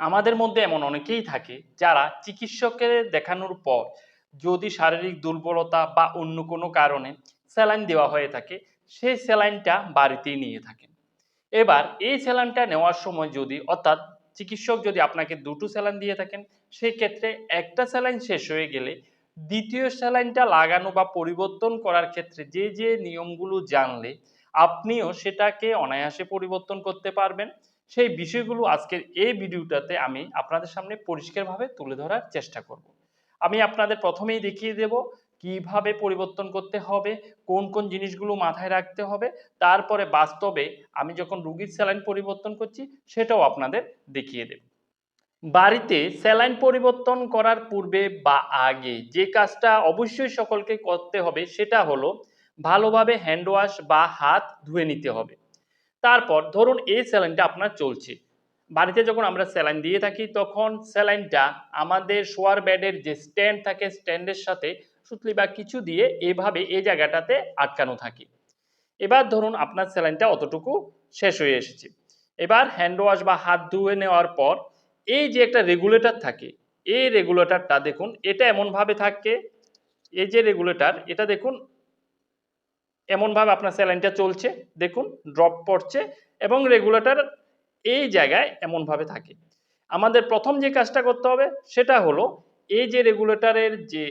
আমাদের মধ্যে এমন অনেকেই থাকে যারা চিকিৎসকের দেখানোর পর যদি শারীরিক দুর্বলতা বা অন্য কোনো কারণে স্যালাইন দেওয়া হয়ে থাকে, সেই স্যালাইনটা বাড়িতেই নিয়ে থাকেন। এবার এই স্যালাইনটা নেওয়ার সময় যদি, অর্থাৎ চিকিৎসক যদি আপনাকে দুটো স্যালাইন দিয়ে থাকেন সেই ক্ষেত্রে একটা স্যালাইন শেষ হয়ে গেলে দ্বিতীয় স্যালাইনটা লাগানো বা পরিবর্তন করার ক্ষেত্রে যে যে নিয়মগুলো জানলে, আপনিও সেটাকে অনায়াসে পরিবর্তন করতে পারবেন। সেই বিষয়গুলো আজকের এই ভিডিওটাতে আমি আপনাদের সামনে পরিষ্কারভাবে তুলে ধরার চেষ্টা করব। আমি আপনাদের প্রথমেই দেখিয়ে দেব কীভাবে পরিবর্তন করতে হবে, কোন কোন জিনিসগুলো মাথায় রাখতে হবে, তারপরে বাস্তবে আমি যখন রুগীর স্যালাইন পরিবর্তন করছি সেটাও আপনাদের দেখিয়ে দেব। বাড়িতে স্যালাইন পরিবর্তন করার পূর্বে বা আগে যে কাজটা অবশ্যই সকলকে করতে হবে সেটা হলো ভালোভাবে হ্যান্ড ওয়াশ বা হাত ধুয়ে নিতে হবে। তারপর ধরুন এই স্যালাইনটা আপনার চলছে। বাড়িতে যখন আমরা স্যালাইন দিয়ে থাকি, তখন স্যালাইনটা আমাদের শোয়ার বেডের যে স্ট্যান্ড থাকে, স্ট্যান্ডের সাথে সুতলি বা কিছু দিয়ে এভাবে এই জায়গাটাতে আটকানো থাকে। এবার ধরুন আপনার স্যালাইনটা অতটুকু শেষ হয়ে এসেছে। এবার হ্যান্ড ওয়াশ বা হাত ধুয়ে নেওয়ার পর এই যে একটা রেগুলেটর থাকে, এই রেগুলেটরটা দেখুন এটা এমনভাবে থাকে, এই যে রেগুলেটর, এটা দেখুন এমনভাবে আপনার স্যালাইনটা চলছে, দেখুন ড্রপ পড়ছে এবং রেগুলেটর এই জায়গায় এমনভাবে থাকে। আমাদের প্রথম যে কাজটা করতে হবে সেটা হলো এই যে রেগুলেটরের যে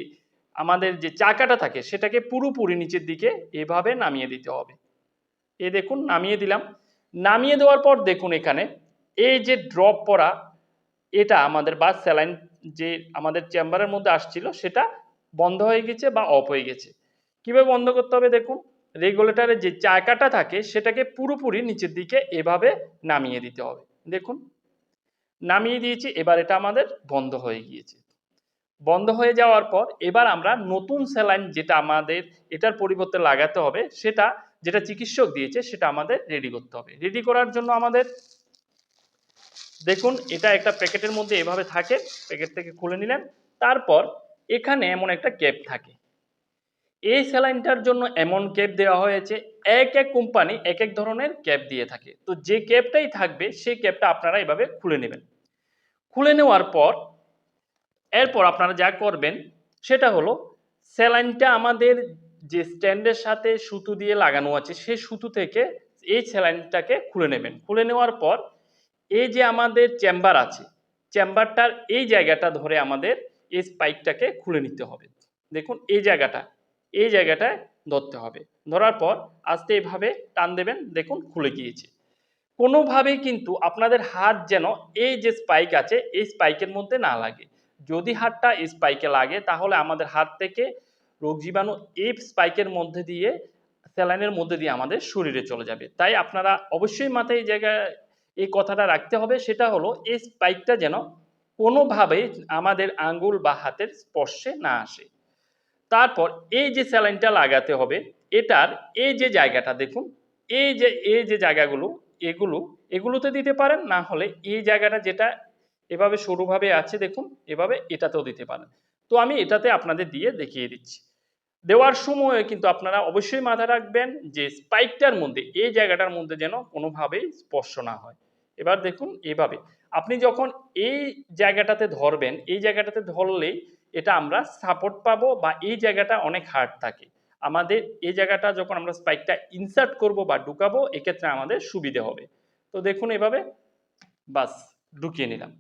আমাদের যে চাকাটা থাকে সেটাকে পুরোপুরি নিচের দিকে এভাবে নামিয়ে দিতে হবে। এ দেখুন, নামিয়ে দিলাম। নামিয়ে দেওয়ার পর দেখুন এখানে এই যে ড্রপ পড়া, এটা আমাদের বা স্যালাইন যে আমাদের চেম্বারের মধ্যে আসছিল সেটা বন্ধ হয়ে গেছে বা অফ হয়ে গেছে। কীভাবে বন্ধ করতে হবে দেখুন? রেগুলেটরের যে চাকাটা থাকে, সেটাকে পুরোপুরি নিচের দিকে এভাবে নামিয়ে দিতে হবে। দেখুন, নামিয়ে দিয়েছি, এবার এটা আমাদের বন্ধ হয়ে গিয়েছে। বন্ধ হয়ে যাওয়ার পর এবার আমরা নতুন স্যালাইন যেটা আমাদের, এটার পরিবর্তে লাগাতে হবে, সেটা যেটা চিকিৎসক দিয়েছে, সেটা আমাদের রেডি করতে হবে। রেডি করার জন্য আমাদের, দেখুন, এটা একটা প্যাকেটের মধ্যে এভাবে থাকে, প্যাকেট থেকে খুলে নিলেন, তারপর এখানে এমন একটা ক্যাপ থাকে। এই স্যালাইনটার জন্য এমন ক্যাপ দেওয়া হয়েছে, এক এক কোম্পানি এক এক ধরনের ক্যাপ দিয়ে থাকে। তো যে ক্যাপটাই থাকবে, সেই ক্যাপটা আপনারা এভাবে খুলে নেবেন। খুলে নেওয়ার পর, এরপর আপনারা যা করবেন, সেটা হলো স্যালাইনটা আমাদের যে স্ট্যান্ডের সাথে সুতো দিয়ে লাগানো আছে সেই সুতো থেকে এই স্যালাইনটাকে খুলে নেবেন। খুলে নেওয়ার পর, এই যে আমাদের চেম্বার আছে, চেম্বারটার এই জায়গাটা ধরে আমাদের এই স্পাইকটাকে খুলে নিতে হবে। দেখুন, এই জায়গাটা। এই জায়গাটায় ধরতে হবে। ধরার পর আস্তে এভাবে টান দেবেন, দেখুন খুলে গিয়েছে। কোনোভাবেই কিন্তু আপনাদের হাত যেন এই যে স্পাইক আছে, এই স্পাইকের মধ্যে না লাগে। যদি হাতটা স্পাইকে লাগে, তাহলে আমাদের হাত থেকে রোগ জীবাণু এই স্পাইকের মধ্যে দিয়ে স্যালাইনের মধ্যে দিয়ে আমাদের শরীরে চলে যাবে। তাই আপনারা অবশ্যই মাথায় এই জায়গায় এই কথাটা রাখতে হবে, সেটা হলো এই স্পাইকটা যেন কোনোভাবেই আমাদের আঙ্গুল বা হাতের স্পর্শে না আসে। তারপর এই যে স্যালাইনটা লাগাতে হবে, এটার এই যে জায়গাটা দেখুন, এই যে এই যে জায়গাগুলো, এগুলো, এগুলোতে দিতে পারেন, না হলে এই জায়গাটা যেটা এভাবে সরুভাবে আছে দেখুন, এভাবে এটাতেও দিতে পারেন। তো আমি এটাতে আপনাদের দিয়ে দেখিয়ে দিচ্ছি। দেওয়ার সময় কিন্তু আপনারা অবশ্যই মাথায় রাখবেন যে স্পাইকটার মধ্যে, এই জায়গাটার মধ্যে যেন কোনোভাবেই স্পর্শ না হয়। এবার দেখুন, এভাবে। আপনি যখন এই জায়গাটাতে ধরবেন, এই জায়গাটাতে ধরলেই এটা আমরা সাপোর্ট পাবো বা এই জায়গাটা অনেক হার্ড থাকে। আমাদের এই জায়গাটা যখন আমরা স্পাইকটা ইনসার্ট করব বা ঢুকাবো, এক্ষেত্রে আমাদের সুবিধে হবে। তো দেখুন এভাবে বাস ঢুকিয়ে নিলাম।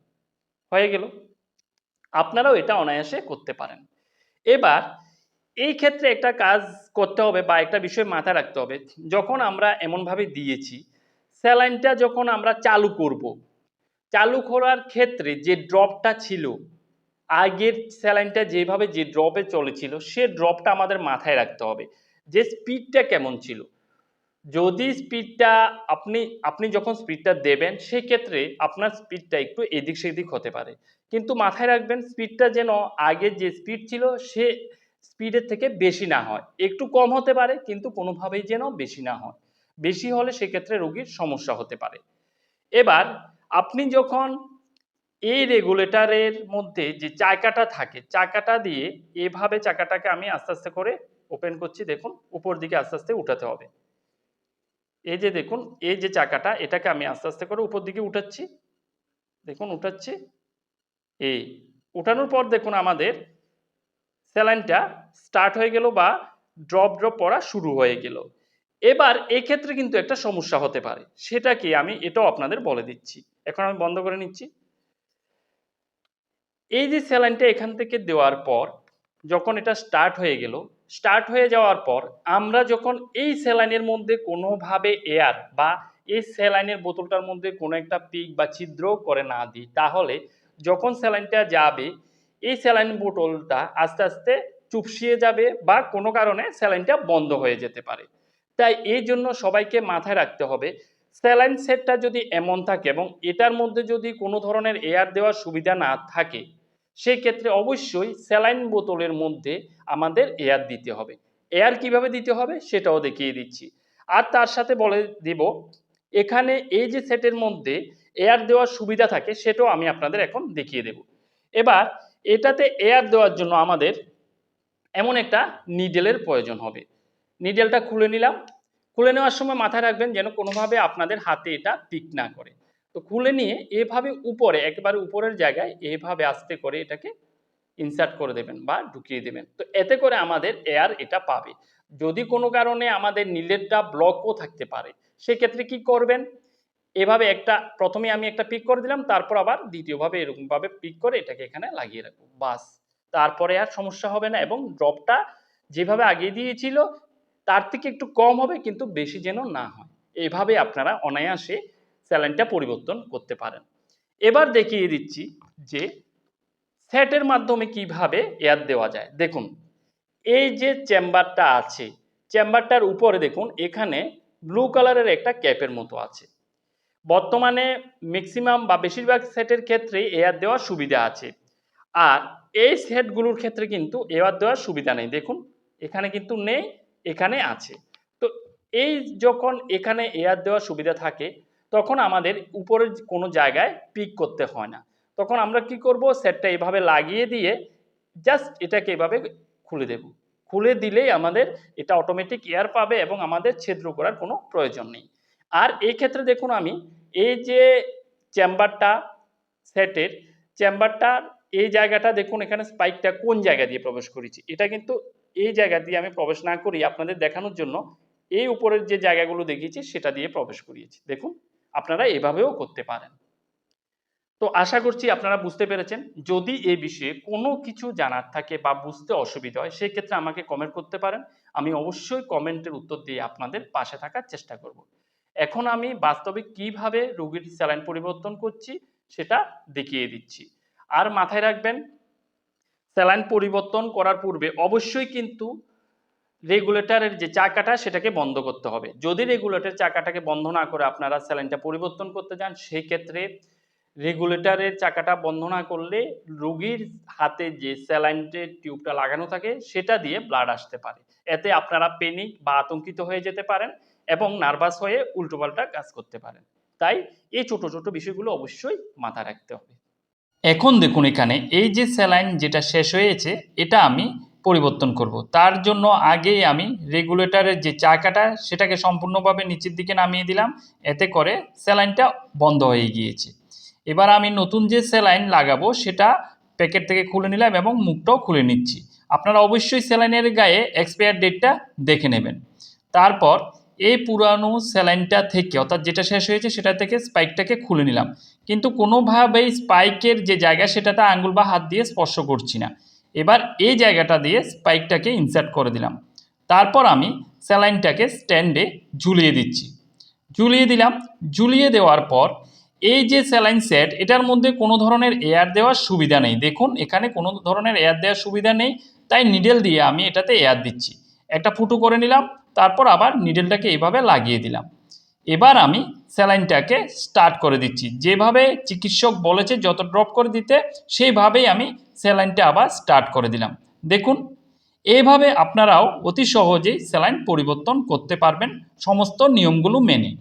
হয়ে গেল। আপনারাও এটা অনায়াসে করতে পারেন। এবার এই ক্ষেত্রে একটা কাজ করতে হবে বা একটা বিষয় মাথায় রাখতে হবে। যখন আমরা এমনভাবে দিয়েছি, স্যালাইনটা যখন আমরা চালু করব, চালু করার ক্ষেত্রে যে ড্রপটা ছিল আগের স্যালাইনটা যেভাবে যে ড্রপে চলেছিল, সে ড্রপটা আমাদের মাথায় রাখতে হবে যে স্পিডটা কেমন ছিল। যদি স্পিডটা আপনি আপনি যখন স্পিডটা দেবেন, সেক্ষেত্রে আপনার স্পিডটা একটু এদিক সেদিক হতে পারে। কিন্তু মাথায় রাখবেন, স্পিডটা যেন আগের যে স্পিড ছিল, সে স্পিডের থেকে বেশি না হয়। একটু কম হতে পারে, কিন্তু কোনোভাবেই যেন বেশি না হয়। বেশি হলে সেক্ষেত্রে রোগীর সমস্যা হতে পারে। এবার, আপনি যখন এই রেগুলেটরের মধ্যে যে চাকাটা থাকে, চাকাটা দিয়ে এভাবে চাকাটাকে আমি আস্তে আস্তে করে ওপেন করছি, দেখুন, উপর দিকে আস্তে আস্তে উঠাতে হবে। এই যে দেখুন, এই যে চাকাটা, এটাকে আমি আস্তে আস্তে করে উপর দিকে উঠাচ্ছি। দেখুন, উঠাচ্ছি। এই, উঠানোর পর দেখুন আমাদের স্যালাইনটা স্টার্ট হয়ে গেল বা ড্রপ ড্রপ পড়া শুরু হয়ে গেল। এবার এই ক্ষেত্রে কিন্তু একটা সমস্যা হতে পারে সেটা কি আমি এটাও আপনাদের বলে দিচ্ছি। এখন আমি বন্ধ করে নিচ্ছি। এই যে স্যালাইনটা এখান থেকে দেওয়ার পর, যখন এটা স্টার্ট হয়ে গেল স্টার্ট হয়ে যাওয়ার পর, আমরা যখন এই স্যালাইনের মধ্যে কোনোভাবে এয়ার বা এই স্যালাইনের বোতলটার মধ্যে কোনো একটা পিক বা ছিদ্র করে না দিই, তাহলে যখন স্যালাইনটা যাবে, এই স্যালাইন বোতলটা আস্তে আস্তে চুপসিয়ে যাবে বা কোনো কারণে স্যালাইনটা বন্ধ হয়ে যেতে পারে। তাই এই জন্য সবাইকে মাথায় রাখতে হবে স্যালাইন সেটটা যদি এমন থাকে এবং এটার মধ্যে যদি কোনো ধরনের এয়ার দেওয়ার সুবিধা না থাকে সেই ক্ষেত্রে অবশ্যই স্যালাইন বোতলের মধ্যে আমাদের এয়ার দিতে হবে। এয়ার কীভাবে দিতে হবে সেটাও দেখিয়ে দিচ্ছি। আর তার সাথে বলে দিব, এখানে এই যে সেটের মধ্যে এয়ার দেওয়ার সুবিধা থাকে সেটাও আমি আপনাদের এখন দেখিয়ে দেব। এবার এটাতে এয়ার দেওয়ার জন্য আমাদের এমন একটা নিডেলের প্রয়োজন হবে। নিডেলটা খুলে নিলাম। খুলে নেওয়ার সময় মাথায় রাখবেন যেন কোনোভাবে আপনাদের হাতে এটা পিক না করে। তো খুলে নিয়ে এভাবে উপরে, একেবারে উপরের জায়গায় এভাবে আস্তে করে এটাকে ইনসার্ট করে দেবেন বা ঢুকিয়ে দেবেন। তো এতে করে আমাদের এয়ার এটা পাবে। যদি কোনো কারণে আমাদের নিলেটটা ব্লকও থাকতে পারে, সেক্ষেত্রে কি করবেন? এভাবে একটা, প্রথমে আমি একটা পিক করে দিলাম, তারপর আবার দ্বিতীয়ভাবে এরকমভাবে পিক করে এটাকে এখানে লাগিয়ে রাখব। বাস। তারপরে আর সমস্যা হবে না এবং ড্রপটা যেভাবে আগে দিয়েছিল, তার থেকে একটু কম হবে, কিন্তু বেশি যেন না হয়। এভাবে আপনারা অনায়াসে স্যালাইনটা পরিবর্তন করতে পারেন। এবার দেখিয়ে দিচ্ছি যে সেটের মাধ্যমে কীভাবে এয়ার দেওয়া যায়। দেখুন, এই যে চেম্বারটা আছে, চেম্বারটার উপরে দেখুন, এখানে ব্লু কালারের একটা ক্যাপের মতো আছে। বর্তমানে ম্যাক্সিমাম বা বেশিরভাগ সেটের ক্ষেত্রে এয়ার দেওয়ার সুবিধা আছে। আর এই সেটগুলোর ক্ষেত্রে কিন্তু এয়ার দেওয়ার সুবিধা নেই। দেখুন, এখানে কিন্তু নেই, এখানে আছে। তো এই যখন এখানে এয়ার দেওয়ার সুবিধা থাকে তখন আমাদের উপরের কোনো জায়গায় পিক করতে হয় না। তখন আমরা কি করব? সেটটা এভাবে লাগিয়ে দিয়ে জাস্ট এটাকে এভাবে খুলে দেব। খুলে দিলেই আমাদের এটা অটোমেটিক এয়ার পাবে এবং আমাদের ছিদ্র করার কোনো প্রয়োজন নেই। আর এই ক্ষেত্রে দেখুন আমি, এই যে চেম্বারটা সেটের চেম্বারটার এই জায়গাটা দেখুন এখানে স্পাইকটা কোন জায়গা দিয়ে প্রবেশ করেছি। এটা কিন্তু এই জায়গা দিয়ে আমি প্রবেশ না করি আপনাদের দেখানোর জন্য এই উপরের যে জায়গাগুলো দেখিয়েছি সেটা দিয়ে প্রবেশ করিয়েছি। দেখুন। আপনারা এভাবেও করতে পারেন। তো আশা করছি আপনারা বুঝতে পেরেছেন। যদি এই বিষয়ে কোনো কিছু জানার থাকে বা বুঝতে অসুবিধা হয়, সেক্ষেত্রে আমাকে কমেন্ট করতে পারেন। আমি অবশ্যই কমেন্টের উত্তর দিয়ে আপনাদের পাশে থাকার চেষ্টা করব। এখন আমি বাস্তবে কীভাবে রোগীর স্যালাইন পরিবর্তন করছি, সেটা দেখিয়ে দিচ্ছি। আর মাথায় রাখবেন, স্যালাইন পরিবর্তন করার পূর্বে অবশ্যই কিন্তু রেগুলেটরের যে চাকাটা, সেটাকে বন্ধ করতে হবে। যদি রেগুলেটর চাকাটাকে বন্ধ না করে আপনারা স্যালাইনটা পরিবর্তন করতে যান সেই ক্ষেত্রে রেগুলেটরের চাকাটা বন্ধ না করলে রোগীর হাতে যে স্যালাইনের টিউবটা লাগানো থাকে, সেটা দিয়ে ব্লাড আসতে পারে। এতে আপনারা পেনিক বা আতঙ্কিত হয়ে যেতে পারেন এবং নার্ভাস হয়ে উল্টোপাল্টা কাজ করতে পারেন। তাই এই ছোট ছোট বিষয়গুলো অবশ্যই মাথায় রাখতে হবে। এখন দেখুন এখানে, এই যে স্যালাইন যেটা শেষ হয়েছে, এটা আমি পরিবর্তন করব। তার জন্য আগেই আমি রেগুলেটরের যে চাকাটা, সেটাকে সম্পূর্ণভাবে নিচের দিকে নামিয়ে দিলাম। এতে করে স্যালাইনটা বন্ধ হয়ে গিয়েছে। এবার আমি নতুন যে স্যালাইন লাগাবো, সেটা প্যাকেট থেকে খুলে নিলাম এবং মুখটাও খুলে নিচ্ছি। আপনারা অবশ্যই স্যালাইনের গায়ে এক্সপায়ার ডেটটা দেখে নেবেন। তারপর এই পুরানো স্যালাইনটা থেকে, অর্থাৎ যেটা শেষ হয়েছে, সেটা থেকে স্পাইকটাকে খুলে নিলাম। কিন্তু কোনোভাবেই স্পাইকের যে জায়গা, সেটাতে আঙ্গুল বা হাত দিয়ে স্পর্শ করছি না। এবার এই জায়গাটা দিয়ে স্পাইকটাকে ইনসার্ট করে দিলাম। তারপর আমি স্যালাইনটাকে স্ট্যান্ডে ঝুলিয়ে দিচ্ছি। ঝুলিয়ে দিলাম। ঝুলিয়ে দেওয়ার পর এই যে স্যালাইন সেট এটার মধ্যে কোনো ধরনের এয়ার দেওয়ার সুবিধা নেই। দেখুন, এখানে কোনো ধরনের এয়ার দেওয়ার সুবিধা নেই। তাই নিডেল দিয়ে আমি এটাতে এয়ার দিচ্ছি। একটা ফুটো করে নিলাম। তারপর আবার নিডেলটাকে এভাবে লাগিয়ে দিলাম। এবার আমি স্যালাইনটাকে স্টার্ট করে দিচ্ছি। যেভাবে চিকিৎসক বলেছে, যত ড্রপ করে দিতে, সেইভাবেই আমি স্যালাইনটা আবার স্টার্ট করে দিলাম। দেখুন, এভাবে আপনারাও অতি সহজেই স্যালাইন পরিবর্তন করতে পারবেন সমস্ত নিয়মগুলো মেনে।